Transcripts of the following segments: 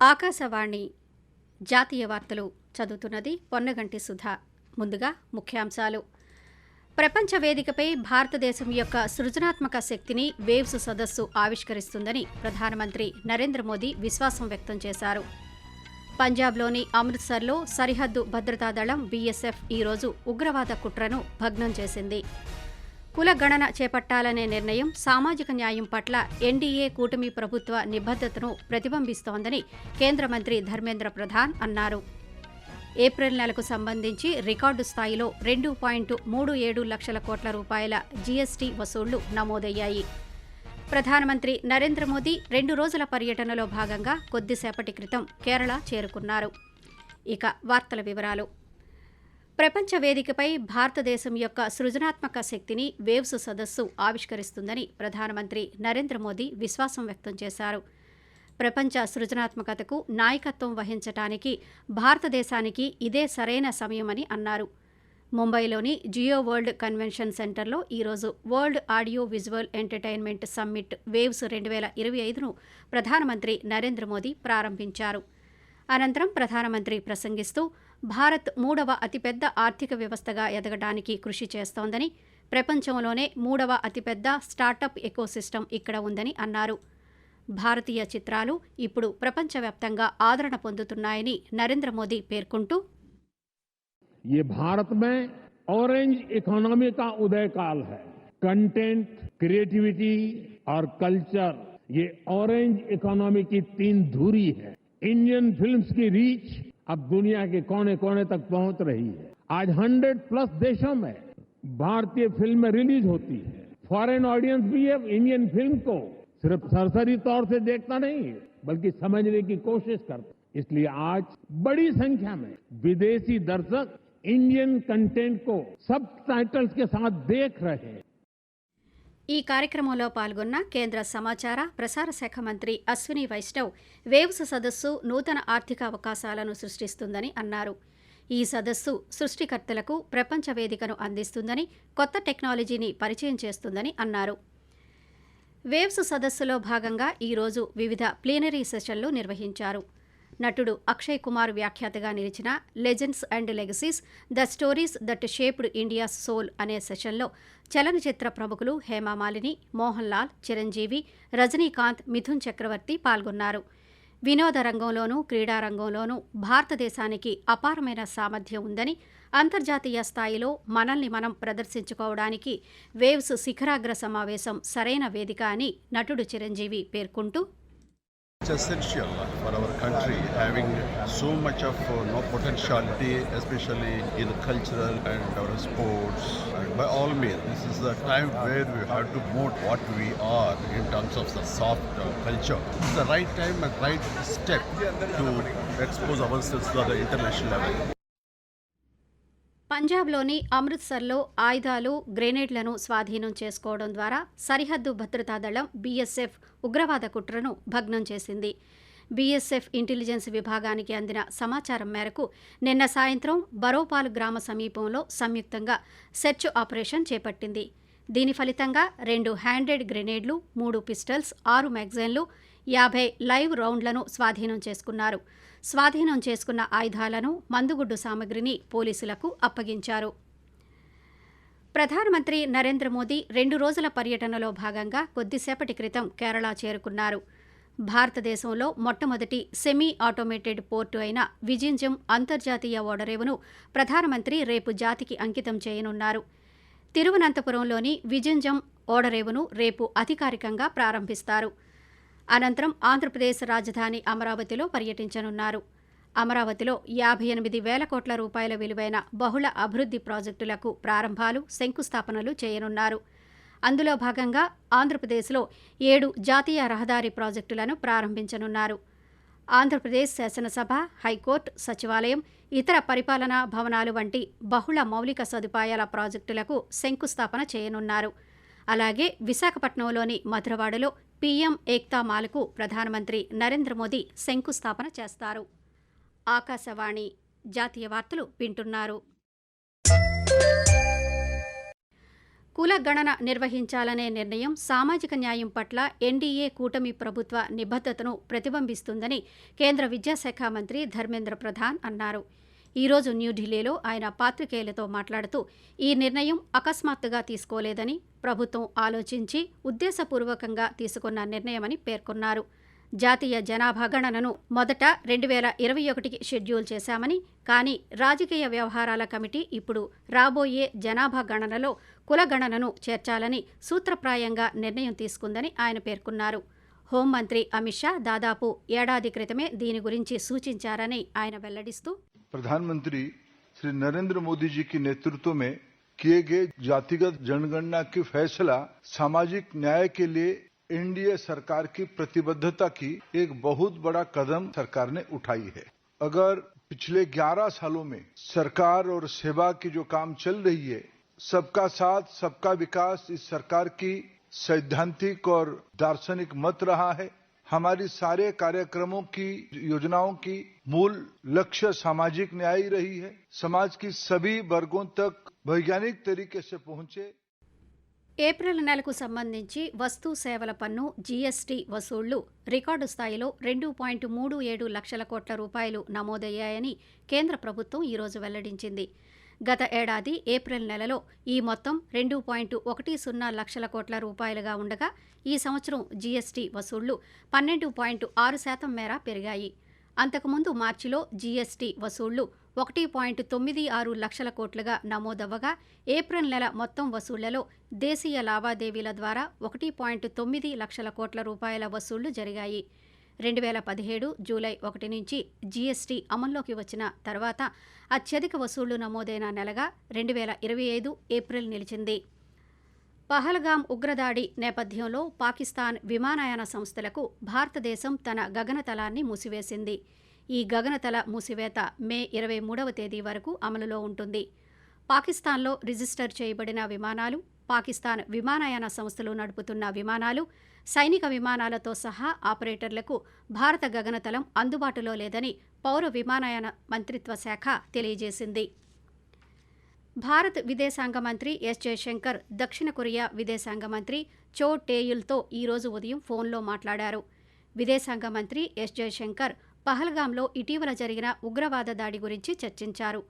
ఆకాశవాణి జాతీయ వార్తలు చదువుతున్నది పొన్నగంటి సుధా. ముందుగా ముఖ్యాంశాలు. ప్రపంచ వేదికపై భారతదేశం యొక్క సృజనాత్మక శక్తిని వేవ్స్ సదస్సు ఆవిష్కరిస్తుందని ప్రధానమంత్రి నరేంద్ర మోదీ విశ్వాసం వ్యక్తం చేశారు. పంజాబ్లోని అమృత్సర్లో సరిహద్దు భద్రతా దళం బీఎస్ఎఫ్ ఈరోజు ఉగ్రవాద కుట్రను భగ్నం చేసింది. కులగణన చేపట్టాలనే నిర్ణయం సామాజిక న్యాయం పట్ల ఎన్డీఏ కూటమి ప్రభుత్వ నిబద్ధతను ప్రతిబింబిస్తోందని కేంద్ర మంత్రి ధర్మేంద్ర ప్రధాన్ అన్నారు. ఏప్రిల్ నెలకు సంబంధించి రికార్డు స్థాయిలో రెండు పాయింట్ మూడు ఏడు లక్షల కోట్ల రూపాయల జీఎస్టీ వసూళ్ళు నమోదయ్యాయి. ప్రధానమంత్రి నరేంద్ర మోదీ రెండు రోజుల పర్యటనలో భాగంగా కొద్దిసేపటి క్రితం కేరళ చేరుకున్నారు. ఇక వార్తల వివరాలు. ప్రపంచ వేదికపై భారతదేశం యొక్క సృజనాత్మక శక్తిని వేవ్స్ సదస్సు ఆవిష్కరిస్తుందని ప్రధానమంత్రి నరేంద్ర మోదీ విశ్వాసం వ్యక్తం చేశారు. ప్రపంచ సృజనాత్మకతకు నాయకత్వం వహించటానికి భారతదేశానికి ఇదే సరైన సమయమని అన్నారు. ముంబైలోని జియో వరల్డ్ కన్వెన్షన్ సెంటర్లో ఈరోజు world audio visual entertainment summit waves రెండు వేల ఇరవై ఐదును ప్రధానమంత్రి నరేంద్ర మోదీ ప్రారంభించారు. అనంతరం ప్రధానమంత్రి ప్రసంగిస్తూ భారత్ మూడవ అతిపెద్ద ఆర్థిక వ్యవస్థగా ఎదగడానికి కృషి చేస్తోందని ప్రపంచంలోనే మూడవ అతిపెద్ద స్టార్టప్ ఎకోసిస్టమ్ ఇక్కడ ఉందని అన్నారు భారతీయ చిత్రాలు ఇప్పుడు ప్రపంచవ్యాప్తంగా ఆదరణ పొందుతున్నాయని నరేంద్ర మోదీ పేర్కొంటూ ये भारत में ऑरेंज इकोनॉमी का उदय काल है कंटेंट क्रिएटिविटी और कल्चर ये ऑरेंज इकोनॉमी की तीन धुरी है इंडियन फिल्म्स की रीच अब दुनिया के कोने कोने तक पहुँच रही है। आज 100 प्लस देशों में भारतीय फ़िल्में रिलीज़ होती है। फॉरेन ऑडियंस भी अब इंडियन फ़िल्म को सिर्फ़ सरसरी तौर से देखता नहीं है, बल्कि समझने की कोशिश करता। इसलिए आज बड़ी संख्या में विदेशी दर्शक इंडियन कंटेंट को सब टाइटल्स के साथ देख रहे हैं। ఈ కార్యక్రమంలో పాల్గొన్న కేంద్ర సమాచార ప్రసార శాఖ మంత్రి అశ్విని వైష్ణవ్ వేవ్స్ సదస్సు నూతన ఆర్థిక అవకాశాలను సృష్టిస్తుందని అన్నారు. ఈ సదస్సు సృష్టికర్తలకు ప్రపంచ వేదికను అందిస్తుందని కొత్త టెక్నాలజీని పరిచయం చేస్తుందని అన్నారు. వేవ్స్ సదస్సులో భాగంగా ఈరోజు వివిధ ప్లీనరీ సెషన్లు నిర్వహించారు. నటుడు అక్షయ్ కుమార్ వ్యాఖ్యాతగా నిలిచిన legends and legacies the stories that shaped India's soul అనే సెషన్లో చలనచిత్ర ప్రముఖులు హేమామాలిని మోహన్ లాల్ చిరంజీవి రజనీకాంత్ మిథున్ చక్రవర్తి పాల్గొన్నారు. వినోద రంగంలోనూ క్రీడా రంగంలోనూ భారతదేశానికి అపారమైన సామర్థ్యం ఉందని అంతర్జాతీయ స్థాయిలో మనల్ని మనం ప్రదర్శించుకోవడానికి వేవ్స్ శిఖరాగ్ర సమావేశం సరైన వేదిక అని నటుడు చిరంజీవి పేర్కొంటూ It's essential for our country having so much of uh, no potentiality, especially in cultural and our sports. And by all means, this is the time where we have to promote what we are in terms of the soft uh, culture. Is the right time and right step to expose ourselves to the international level. పంజాబ్లోని అమృత్సర్లో ఆయుధాలు గ్రెనేడ్లను స్వాధీనం చేసుకోవడం ద్వారా సరిహద్దు భద్రతా దళం BSF ఉగ్రవాద కుట్రను భగ్నం చేసింది. బీఎస్ఎఫ్ ఇంటెలిజెన్స్ విభాగానికి అందిన సమాచారం మేరకు నిన్న సాయంత్రం బరోపాల్ గ్రామ సమీపంలో సంయుక్తంగా సెర్చ్ ఆపరేషన్ చేపట్టింది. దీని ఫలితంగా రెండు హ్యాండెడ్ గ్రెనేడ్లు మూడు పిస్టల్స్ ఆరు మ్యాగజైన్లు యాభై లైవ్ రౌండ్లను స్వాధీనం చేసుకున్నారు. స్వాధీనం చేసుకున్న ఆయుధాలను మందుగుడ్డు సామగ్రిని పోలీసులకు అప్పగించారు. ప్రధానమంత్రి నరేంద్ర మోదీ రెండు రోజుల పర్యటనలో భాగంగా కొద్దిసేపటి క్రితం కేరళ చేరుకున్నారు. భారతదేశంలో మొట్టమొదటి సెమీ ఆటోమేటెడ్ పోర్టు అయిన విజింజం అంతర్జాతీయ ఓడరేవును ప్రధానమంత్రి రేపు జాతికి అంకితం చేయనున్నారు. తిరువనంతపురంలోని విజింజం ఓడరేవును రేపు అధికారికంగా ప్రారంభిస్తారు. అనంతరం ఆంధ్రప్రదేశ్ రాజధాని అమరావతిలో పర్యటించనున్నారు. అమరావతిలో యాభై ఎనిమిది వేల కోట్ల రూపాయల విలువైన బహుళ అభివృద్ధి ప్రాజెక్టులకు ప్రారంభాలు శంకుస్థాపనలు చేయనున్నారు. అందులో భాగంగా ఆంధ్రప్రదేశ్లో ఏడు జాతీయ రహదారి ప్రాజెక్టులను ప్రారంభించనున్నారు. ఆంధ్రప్రదేశ్ శాసనసభ హైకోర్టు సచివాలయం ఇతర పరిపాలనా భవనాలు వంటి బహుళ మౌలిక సదుపాయాల ప్రాజెక్టులకు శంకుస్థాపన చేయనున్నారు. అలాగే విశాఖపట్నంలోని మధురవాడలో పీఎం ఏక్తా మాల్కు ప్రధానమంత్రి నరేంద్ర మోదీ శంకుస్థాపన చేస్తారు. ఆకాశవాణి జాతీయ వార్తలు వింటున్నారు. కులగణన నిర్వహించాలనే నిర్ణయం సామాజిక న్యాయం పట్ల ఎన్డీఏ కూటమి ప్రభుత్వ నిబద్ధతను ప్రతిబింబిస్తుందని కేంద్ర విద్యాశాఖ మంత్రి ధర్మేంద్ర ప్రధాన్ అన్నారు. ఈరోజు న్యూఢిల్లీలో ఆయన పాత్రికేయులతో మాట్లాడుతూ ఈ నిర్ణయం అకస్మాత్తుగా తీసుకోలేదని ప్రభుత్వం ఆలోచించి ఉద్దేశపూర్వకంగా తీసుకున్న నిర్ణయమని పేర్కొన్నారు. జాతీయ జనాభా గణనను మొదట రెండు వేల ఇరవై ఒకటికి షెడ్యూల్ చేశామని కానీ రాజకీయ వ్యవహారాల కమిటీ ఇప్పుడు రాబోయే జనాభా గణనలో కులగణనను చేర్చాలని సూత్రప్రాయంగా నిర్ణయం తీసుకుందని ఆయన పేర్కొన్నారు. హోంమంత్రి అమిత్ షా దాదాపు ఏడాది క్రితమే దీని గురించి సూచించారని ఆయన వెల్లడిస్తూ प्रधानमंत्री श्री नरेंद्र मोदी जी के नेतृत्व में किए गए जातिगत जनगणना की फैसला सामाजिक न्याय के लिए एनडीए सरकार की प्रतिबद्धता की एक बहुत बड़ा कदम सरकार ने उठाई है। अगर पिछले 11 सालों में सरकार और सेवा की जो काम चल रही है, सबका साथ, सबका विकास इस सरकार की सैद्धांतिक और दार्शनिक मत रहा है हमारी सारे कार्यक्रमों की योजनाओं की मूल लक्ष्य सामाजिक न्याय रही है समाज की सभी वर्गों तक वैज्ञानिक तरीके से पहुंचे ఏప్రిల్ నెలకు సంబంధించి వస్తు సేవల పన్ను జీఎస్టీ వసూళ్లు రికార్డు స్థాయిలో రెండు పాయింట్ మూడు ఏడు లక్షల కోట్ల రూపాయలు నమోదయ్యాయని కేంద్ర ప్రభుత్వం ఈరోజు వెల్లడించింది గత ఏడాది ఏప్రిల్ నెలలో ఈ మొత్తం రెండు పాయింట్ ఒకటి సున్నా లక్షల కోట్ల రూపాయలుగా ఉండగా ఈ సంవత్సరం జీఎస్టీ వసూళ్ళు పన్నెండు పాయింట్ ఆరు శాతం మేర పెరిగాయి. అంతకుముందు మార్చిలో జీఎస్టీ వసూళ్ళు ఒకటి పాయింట్ తొమ్మిది ఆరు లక్షల కోట్లుగా నమోదవ్వగా ఏప్రిల్ నెల మొత్తం వసూళ్ళలో దేశీయ లావాదేవీల ద్వారా ఒకటి పాయింట్ తొమ్మిది లక్షల కోట్ల రూపాయల వసూళ్ళు జరిగాయి. రెండు వేల పదిహేడు జూలై ఒకటి నుంచి జీఎస్టీ అమల్లోకి వచ్చిన తర్వాత అత్యధిక వసూళ్ళు నమోదైన నెలగా రెండు వేల ఇరవై ఐదు ఏప్రిల్ నిలిచింది. పహల్గామ్ ఉగ్రదాడి నేపథ్యంలో పాకిస్తాన్ విమానయాన సంస్థలకు భారతదేశం తన గగనతలాన్ని మూసివేసింది. ఈ గగనతల మూసివేత మే ఇరవై మూడవ తేదీ వరకు అమలులో ఉంటుంది. పాకిస్తాన్లో రిజిస్టర్ చేయబడిన విమానాలు పాకిస్తాన్ విమానయాన సంస్థలు నడుపుతున్న విమానాలు సైనిక విమానాలతో సహా ఆపరేటర్లకు భారత గగనతలం అందుబాటులో లేదని పౌర విమానయాన మంత్రిత్వ శాఖ తెలియజేసింది. భారత్ విదేశాంగ మంత్రి ఎస్ జయశంకర్ దక్షిణ కొరియా విదేశాంగ మంత్రి చో టేయుల్తో ఈరోజు ఉదయం ఫోన్లో మాట్లాడారు. విదేశాంగ మంత్రి ఎస్ జయశంకర్ పహల్గాంలో ఇటీవల జరిగిన ఉగ్రవాద దాడి గురించి చర్చించారు.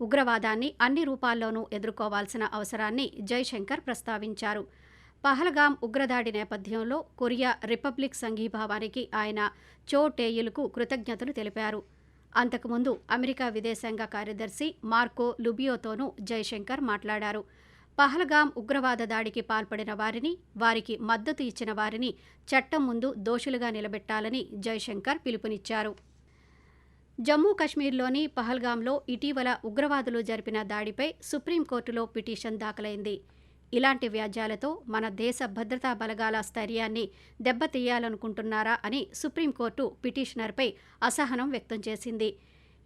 ఉగ్రవాదాన్ని అన్ని రూపాల్లోనూ ఎదుర్కోవాల్సిన అవసరాన్ని జైశంకర్ ప్రస్తావించారు. పహల్గాం ఉగ్రదాడి నేపథ్యంలో కొరియా రిపబ్లిక్ సంఘీభావానికి ఆయన చో టేయుల్కు కృతజ్ఞతలు తెలిపారు. అంతకుముందు అమెరికా విదేశాంగ కార్యదర్శి మార్కో లుబియోతోనూ జైశంకర్ మాట్లాడారు. పహల్గాం ఉగ్రవాద దాడికి పాల్పడిన వారిని వారికి మద్దతు ఇచ్చిన వారిని చట్టం ముందు దోషులుగా నిలబెట్టాలని జైశంకర్ పిలుపునిచ్చారు. జమ్మూ కశ్మీర్లోని పహల్గాంలో ఇటీవల ఉగ్రవాదులు జరిపిన దాడిపై సుప్రీంకోర్టులో పిటిషన్ దాఖలైంది. ఇలాంటి వ్యాజ్యాలతో మన దేశ భద్రతా బలగాల స్థైర్యాన్ని దెబ్బతీయాలనుకుంటున్నారా అని సుప్రీంకోర్టు పిటిషనర్పై అసహనం వ్యక్తం చేసింది.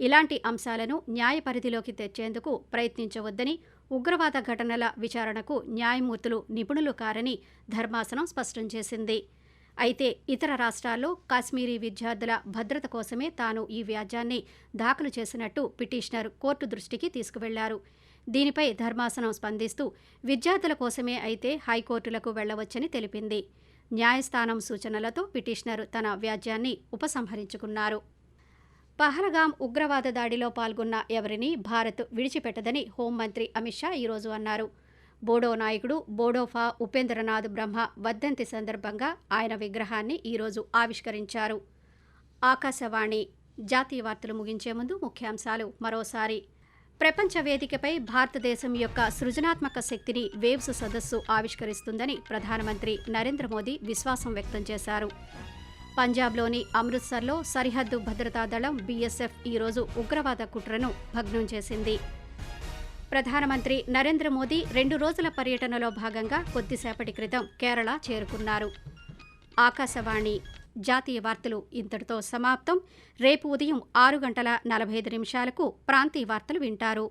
ఇలాంటి అంశాలను న్యాయ పరిధిలోకి తెచ్చేందుకు ప్రయత్నించవద్దని ఉగ్రవాద ఘటనల విచారణకు న్యాయమూర్తులు నిపుణులు కారని ధర్మాసనం స్పష్టం చేసింది. అయితే ఇతర రాష్ట్రాల్లో కాశ్మీరీ విద్యార్థుల భద్రత కోసమే తాను ఈ వ్యాజ్యాన్ని దాఖలు చేసినట్టు పిటిషనర్ కోర్టు దృష్టికి తీసుకువెళ్ళారు. దీనిపై ధర్మాసనం స్పందిస్తూ విద్యార్థుల కోసమే అయితే హైకోర్టులకు వెళ్ళవచ్చని తెలిపింది. న్యాయస్థానం సూచనలతో పిటిషనర్ తన వ్యాజ్యాన్ని ఉపసంహరించుకున్నారు. పహల్గాం ఉగ్రవాద దాడిలో పాల్గొన్న ఎవరిని భారత్ విడిచిపెట్టదని హోంమంత్రి అమిత్ షా ఈరోజు అన్నారు. బోడో నాయకుడు బోడోఫా ఉపేంద్రనాథ్ బ్రహ్మ వర్ధంతి సందర్భంగా ఆయన విగ్రహాన్ని ఈరోజు ఆవిష్కరించారు. ఆకాశవాణి జాతీయ వార్తలు ముగించే ముందు ముఖ్యాంశాలు మరోసారి. ప్రపంచ వేదికపై భారతదేశం యొక్క సృజనాత్మక శక్తిని వేవ్స్ సదస్సు ఆవిష్కరిస్తుందని ప్రధానమంత్రి నరేంద్ర మోదీ విశ్వాసం వ్యక్తం చేశారు. పంజాబ్లోని అమృత్సర్లో సరిహద్దు భద్రతా దళం బీఎస్ఎఫ్ ఈరోజు ఉగ్రవాద కుట్రను భగ్నం చేసింది. ప్రధానమంత్రి నరేంద్ర మోదీ రెండు రోజుల పర్యటనలో భాగంగా కొద్దిసేపటి క్రితం కేరళ చేరుకున్నారు. ఆకాశవాణి జాతీయ వార్తలు ఇంతటితో సమాప్తం. రేపు ఉదయం ఆరు గంటల నలభై ఐదు నిమిషాలకు ప్రాంతీయ వార్తలు వింటారు.